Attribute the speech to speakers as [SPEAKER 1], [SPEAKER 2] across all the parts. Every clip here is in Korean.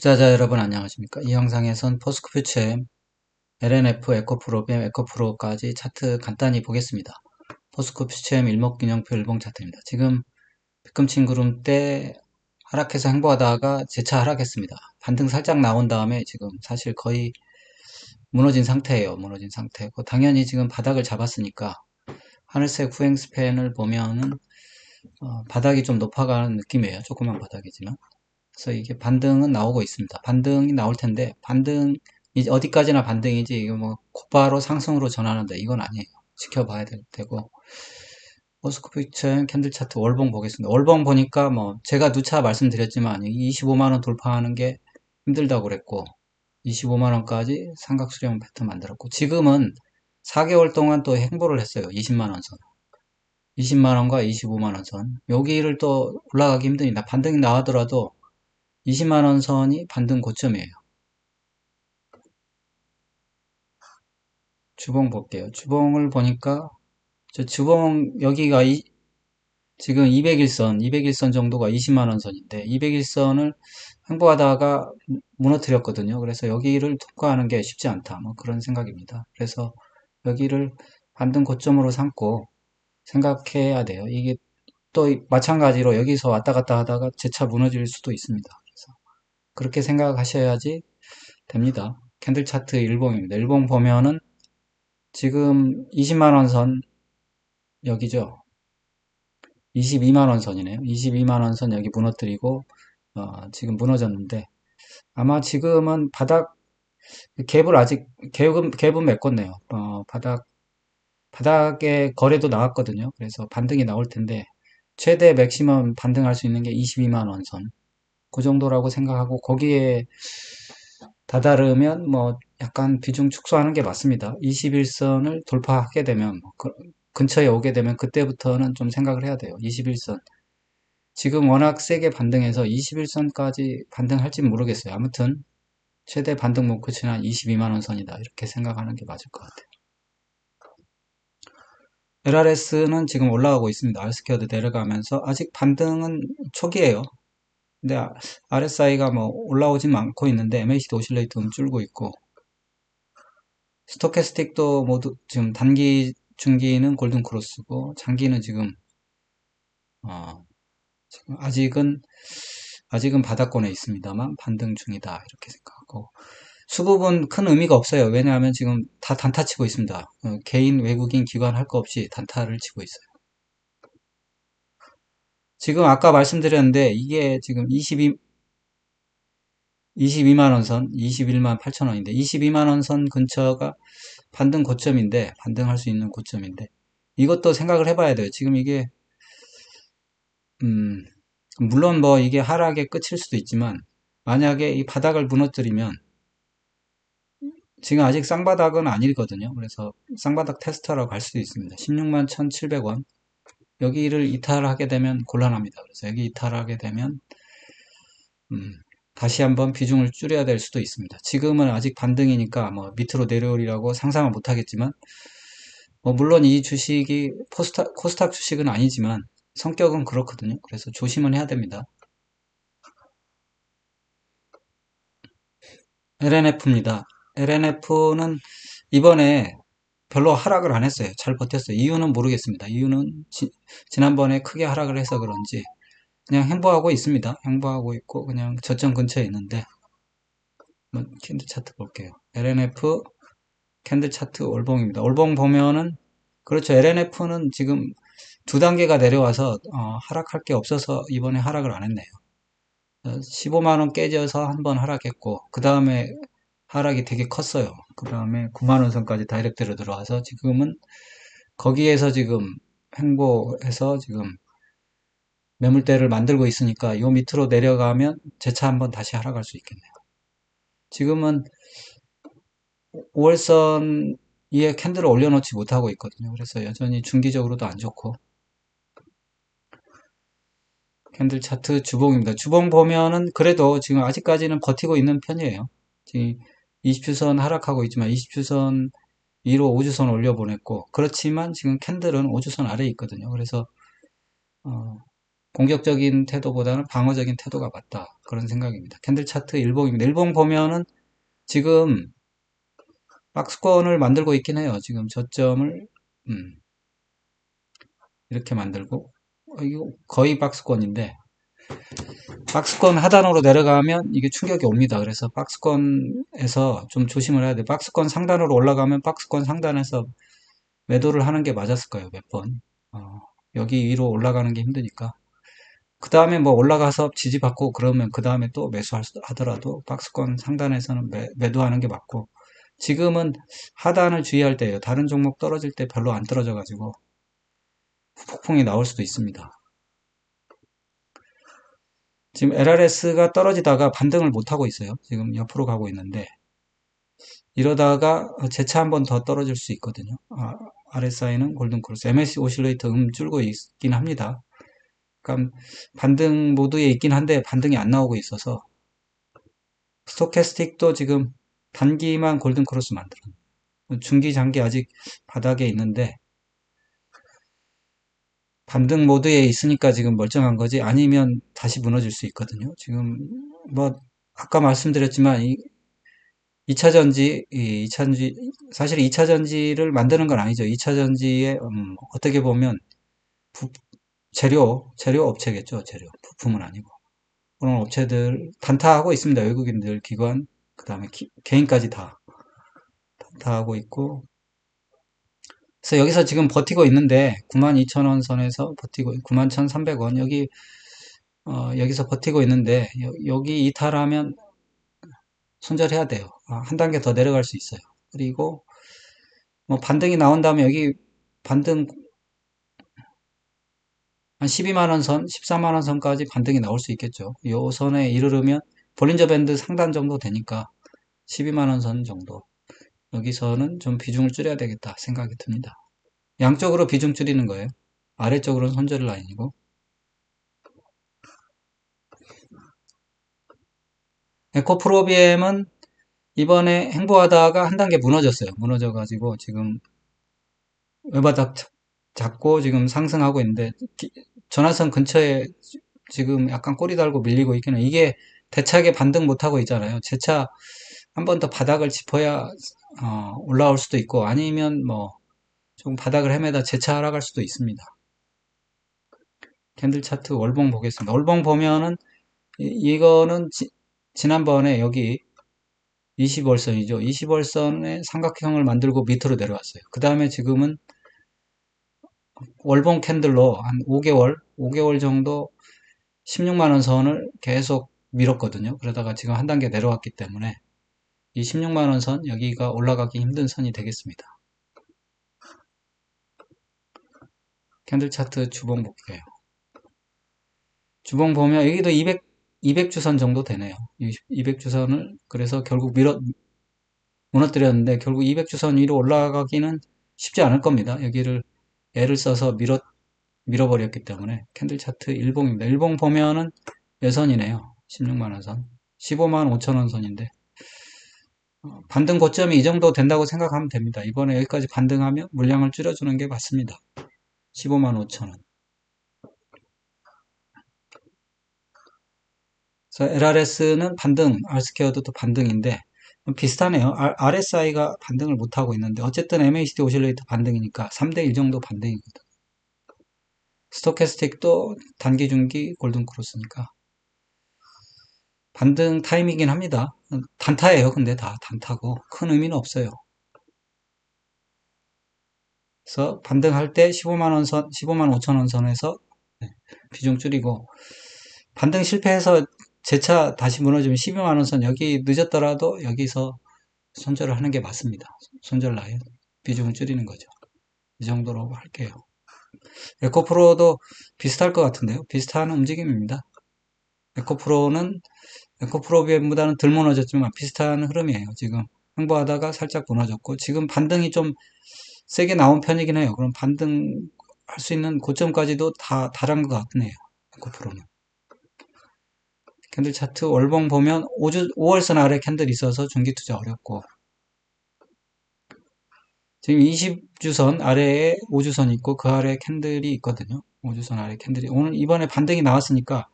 [SPEAKER 1] 투자자 여러분 안녕하십니까? 이 영상에선 포스코 퓨처엠 LNF 에코프로뱀 에코프로까지 차트 간단히 보겠습니다. 포스코 퓨처엠 일목균형표 일봉 차트입니다. 지금 비금친 구름 때 하락해서 행보하다가 재차 하락했습니다. 반등 살짝 나온 다음에 지금 사실 거의 무너진 상태예요. 무너진 상태고 당연히 지금 바닥을 잡았으니까 하늘색 후행 스팬을 보면은 어, 바닥이 좀 높아가는 느낌이에요. 조그만 바닥이지만 그래서 이게 반등은 나오고 있습니다. 반등이 나올 텐데 반등 이 어디까지나 반등이지 이거 뭐 곧바로 상승으로 전환한다 이건 아니에요. 지켜봐야 될 테고 모스코피처 캔들 차트 월봉 보겠습니다. 월봉 보니까 뭐 제가 누차 말씀드렸지만 25만원 돌파하는 게 힘들다고 그랬고 25만원까지 삼각수령 패턴 만들었고 지금은 4개월 동안 또 행보를 했어요. 20만원 선. 20만원과 25만원 선. 여기를 또 올라가기 힘드니다. 반등이 나오더라도 20만원 선이 반등 고점이에요. 주봉 볼게요. 주봉을 보니까 저 주봉 여기가 이, 지금 201선, 201선 정도가 20만원 선인데 201선을 행보하다가 무너뜨렸거든요. 그래서 여기를 통과하는 게 쉽지 않다. 뭐 그런 생각입니다. 그래서 여기를 반등 고점으로 삼고 생각해야 돼요. 이게 또 마찬가지로 여기서 왔다 갔다 하다가 재차 무너질 수도 있습니다. 그렇게 생각하셔야지 됩니다. 캔들 차트 일봉입니다. 일봉 보면은 지금 20만원 선 여기죠. 22만원 선이네요. 22만원 선 여기 무너뜨리고 어, 지금 무너졌는데 아마 지금은 바닥 갭을 아직 갭은, 갭은 메꿨네요. 어, 바닥 바닥에 거래도 나왔거든요. 그래서 반등이 나올 텐데 최대 맥시멈 반등할 수 있는 게 22만 원 선. 그 정도라고 생각하고 거기에 다다르면 뭐 약간 비중 축소하는 게 맞습니다. 21선을 돌파하게 되면 뭐 그, 근처에 오게 되면 그때부터는 좀 생각을 해야 돼요. 21선. 지금 워낙 세게 반등해서 21선까지 반등할지 모르겠어요. 아무튼 최대 반등 목표치는 22만원 선이다. 이렇게 생각하는 게 맞을 것 같아요. LRS는 지금 올라가고 있습니다. 알스퀘어도 내려가면서 아직 반등은 초기예요. 근데 RSI가 뭐 올라오진 않고 있는데 MACD 오실레이트는 줄고 있고 스토캐스틱도 모두 지금 단기 중기는 골든 크로스고 장기는 지금 어 지금 아직은 아직은 바닥권에 있습니다만 반등 중이다 이렇게 생각하고 수급은 큰 의미가 없어요. 왜냐하면 지금 다 단타 치고 있습니다. 어, 개인 외국인 기관 할 거 없이 단타를 치고 있어요. 지금 아까 말씀드렸는데 이게 지금 22 22만원 선 21만 8천원인데 22만원 선 근처가 반등 고점인데 반등할 수 있는 고점인데 이것도 생각을 해봐야 돼요. 지금 이게 음 물론 뭐 이게 하락의 끝일 수도 있지만 만약에 이 바닥을 무너뜨리면 지금 아직 쌍바닥은 아니거든요. 그래서 쌍바닥 테스터라고 할 수도 있습니다. 16만 1,700원 여기를 이탈하게 되면 곤란합니다. 그래서 여기 이탈하게 되면 음, 다시 한번 비중을 줄여야 될 수도 있습니다. 지금은 아직 반등이니까 뭐 밑으로 내려오리라고 상상은 못하겠지만 뭐 물론 이 주식이 포스타, 코스닥 주식은 아니지만 성격은 그렇거든요. 그래서 조심은 해야 됩니다. LNF입니다. LNF는 이번에 별로 하락을 안 했어요. 잘 버텼어요. 이유는 모르겠습니다. 이유는 지, 난번에 크게 하락을 해서 그런지 그냥 행보하고 있습니다. 행보하고 있고 그냥 저점 근처에 있는데 캔들 차트 볼게요. LNF 캔들 차트 월봉입니다. 월봉 보면은 그렇죠. LNF는 지금 두 단계가 내려와서 어, 하락할 게 없어서 이번에 하락을 안 했네요. 15만원 깨져서 한 번 하락했고 그 다음에 하락이 되게 컸어요. 그 다음에 9만원 선까지 다이렉트로 들어와서 지금은 거기에서 지금 행보해서 지금 매물대를 만들고 있으니까 이 밑으로 내려가면 재차 한번 다시 하락할 수 있겠네요. 지금은 5월선 위에 캔들을 올려놓지 못하고 있거든요. 그래서 여전히 중기적으로도 안 좋고 캔들 차트 주봉입니다. 주봉 보면은 그래도 지금 아직까지는 버티고 있는 편이에요. 지금 20주선 하락하고 있지만 20주선 위로 5주선 올려보냈고 그렇지만 지금 캔들은 5주선 아래에 있거든요. 그래서 어, 공격적인 태도보다는 방어적인 태도가 맞다. 그런 생각입니다. 캔들 차트 일봉입니다. 일봉 보면은 지금 박스권을 만들고 있긴 해요. 지금 저점을 음, 이렇게 만들고 어, 이거 거의 박스권인데 박스권 하단으로 내려가면 이게 충격이 옵니다. 그래서 박스권에서 좀 조심을 해야 돼. 박스권 상단으로 올라가면 박스권 상단에서 매도를 하는 게 맞았을 거예요. 몇 번. 어, 여기 위로 올라가는 게 힘드니까. 그 다음에 뭐 올라가서 지지받고 그러면 그 다음에 또 매수하더라도 박스권 상단에서는 매, 매도하는 게 맞고 지금은 하단을 주의할 때예요. 다른 종목 떨어질 때 별로 안 떨어져 가지고 폭풍이 나올 수도 있습니다. 지금 LRS가 떨어지다가 반등을 못하고 있어요. 지금 옆으로 가고 있는데 이러다가 재차 한 번 더 떨어질 수 있거든요. 아, RSI는 골든크로스, MSC 오실레이터 음 줄고 있긴 합니다. 그러니까 반등 모드에 있긴 한데 반등이 안 나오고 있어서 스토캐스틱도 지금 단기만 골든크로스 만들어 중기 장기 아직 바닥에 있는데 반등 모드에 있으니까 지금 멀쩡한 거지 아니면 다시 무너질 수 있거든요. 지금 뭐 아까 말씀드렸지만 이 2차 전지, 2차 전지 사실 2차 전지를 만드는 건 아니죠. 2차 전지에 음, 어떻게 보면 부, 재료 재료 업체겠죠. 재료 부품은 아니고 그런 업체들 단타하고 있습니다. 외국인들 기관 그 다음에 개인까지 다 단타하고 있고 그래서 여기서 지금 버티고 있는데 92,000원 선에서 버티고 91,300원 여기 어, 여기서 버티고 있는데 여, 기 이탈하면 손절해야 돼요. 아, 한 단계 더 내려갈 수 있어요. 그리고 뭐 반등이 나온 다음에 여기 반등 한 12만원 선, 14만원 선까지 반등이 나올 수 있겠죠. 요 선에 이르르면 볼린저 밴드 상단 정도 되니까 12만원 선 정도. 여기서는 좀 비중을 줄여야 되겠다 생각이 듭니다. 양쪽으로 비중 줄이는 거예요. 아래쪽으로는 손절 라인이고 에코프로비엠은 이번에 행보하다가 한 단계 무너졌어요. 무너져가지고 지금 외바닥 잡고 지금 상승하고 있는데 전화선 근처에 지금 약간 꼬리 달고 밀리고 있기는 이게 대차게 반등 못하고 있잖아요. 재차 한 번 더 바닥을 짚어야 어, 올라올 수도 있고 아니면 뭐좀 바닥을 헤매다 재차 하락할 수도 있습니다. 캔들 차트 월봉 보겠습니다. 월봉 보면은 이, 거는 지 난번에 여기 20월선이죠. 20월선에 삼각형을 만들고 밑으로 내려왔어요. 그 다음에 지금은 월봉 캔들로 한 5개월, 5개월 정도 16만원 선을 계속 밀었거든요. 그러다가 지금 한 단계 내려왔기 때문에 이 16만원 선, 여기가 올라가기 힘든 선이 되겠습니다. 캔들 차트 주봉 볼게요. 주봉 보면 여기도 200, 200주선 정도 되네요. 200주선을 그래서 결국 밀어 무너뜨렸는데 결국 200주선 위로 올라가기는 쉽지 않을 겁니다. 여기를 애를 써서 밀어 밀어버렸기 때문에 캔들 차트 일봉입니다. 일봉 보면은 여선이네요. 16만원 선. 15만 5천원 선인데 어, 반등 고점이 이 정도 된다고 생각하면 됩니다. 이번에 여기까지 반등하면 물량을 줄여주는 게 맞습니다. 15만 5천원. 그래서 LRS는 반등, R스퀘어도 또 반등인데 비슷하네요. RSI가 반등을 못하고 있는데 어쨌든 MACD 오실레이터 반등이니까 3대1 정도 반등이거든. 스토캐스틱도 단기 중기 골든크로스니까 반등 타임이긴 합니다. 단타예요. 근데 다 단타고 큰 의미는 없어요. 그래서 반등할 때 15만 원 선, 15만 5천 원 선에서 비중 줄이고 반등 실패해서 재차 다시 무너지면 12만 원 선 여기 늦었더라도 여기서 손절을 하는 게 맞습니다. 손절 라인 비중을 줄이는 거죠. 이 정도로 할게요. 에코프로도 비슷할 것 같은데요. 비슷한 움직임입니다. 에코프로는 에코프로비보다는 덜 무너졌지만 비슷한 흐름이에요. 지금 횡보하다가 살짝 무너졌고 지금 반등이 좀 세게 나온 편이긴 해요. 그럼 반등 할 수 있는 고점까지도 다 달한 것 같네요. 에코프로는. 캔들 차트 월봉 보면 5주, 5월선 아래 캔들 있어서 중기 투자 어렵고 지금 20주선 아래에 5주선이 있고 그 아래에 캔들이 있거든요. 5주선 아래 캔들이 오늘 이번에 반등이 나왔으니까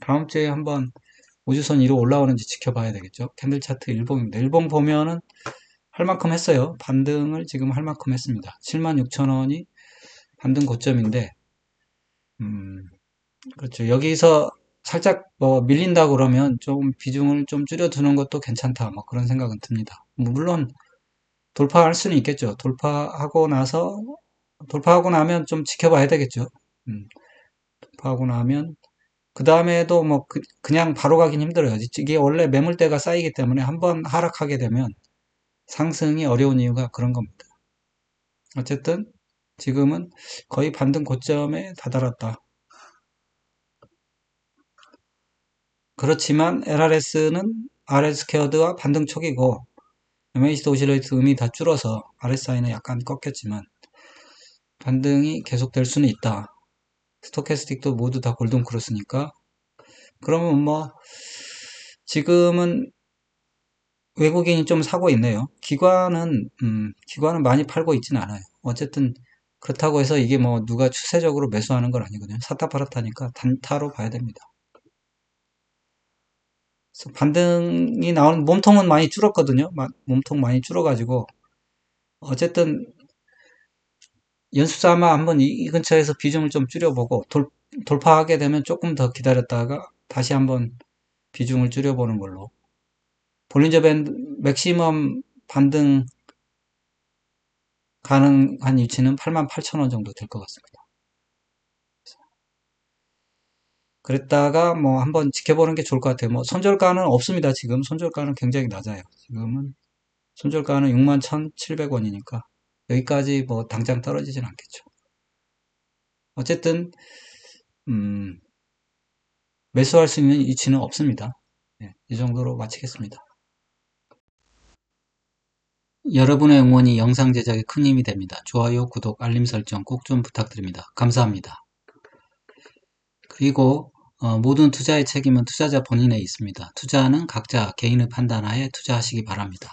[SPEAKER 1] 다음 주에 한번 5주선 위로 올라오는지 지켜봐야 되겠죠. 캔들 차트 일봉입니다. 일봉 보면은 할 만큼 했어요. 반등을 지금 할 만큼 했습니다. 76,000원이 반등 고점인데 음, 그렇죠. 여기서 살짝 뭐 밀린다 그러면 좀 비중을 좀 줄여두는 것도 괜찮다. 뭐 그런 생각은 듭니다. 뭐 물론 돌파할 수는 있겠죠. 돌파하고 나서 돌파하고 나면 좀 지켜봐야 되겠죠. 음, 돌파하고 나면 그 다음에도 뭐 그, 냥 바로 가긴 힘들어요. 이게 원래 매물대가 쌓이기 때문에 한번 하락하게 되면 상승이 어려운 이유가 그런 겁니다. 어쨌든 지금은 거의 반등 고점에 다다랐다. 그렇지만 LRS는 RS퀘어드와 반등 초기고 MACD 오실레이트 음이 다 줄어서 RSI는 약간 꺾였지만 반등이 계속될 수는 있다. 스토캐스틱도 모두 다 골든 크로스니까 그러면 뭐 지금은 외국인이 좀 사고 있네요. 기관은 음, 기관은 많이 팔고 있지는 않아요. 어쨌든 그렇다고 해서 이게 뭐 누가 추세적으로 매수하는 건 아니거든요. 샀다 팔았다니까 단타로 봐야 됩니다. 반등이 나오는 몸통은 많이 줄었거든요. 몸통 많이 줄어가지고 어쨌든 연습 삼아 한번 이, 근처에서 비중을 좀 줄여보고 돌, 돌파하게 되면 조금 더 기다렸다가 다시 한번 비중을 줄여보는 걸로 볼린저 밴드 맥시멈 반등 가능한 위치는 88,000원 정도 될 것 같습니다. 그랬다가 뭐 한번 지켜보는 게 좋을 것 같아요. 뭐 손절가는 없습니다. 지금 손절가는 굉장히 낮아요. 지금은 손절가는 61,700원이니까 여기까지 뭐 당장 떨어지진 않겠죠. 어쨌든 음, 매수할 수 있는 위치는 없습니다. 네, 이 정도로 마치겠습니다. 여러분의 응원이 영상 제작에 큰 힘이 됩니다. 좋아요, 구독, 알림 설정 꼭 좀 부탁드립니다. 감사합니다. 그리고 어, 모든 투자의 책임은 투자자 본인에 있습니다. 투자는 각자 개인의 판단하에 투자하시기 바랍니다.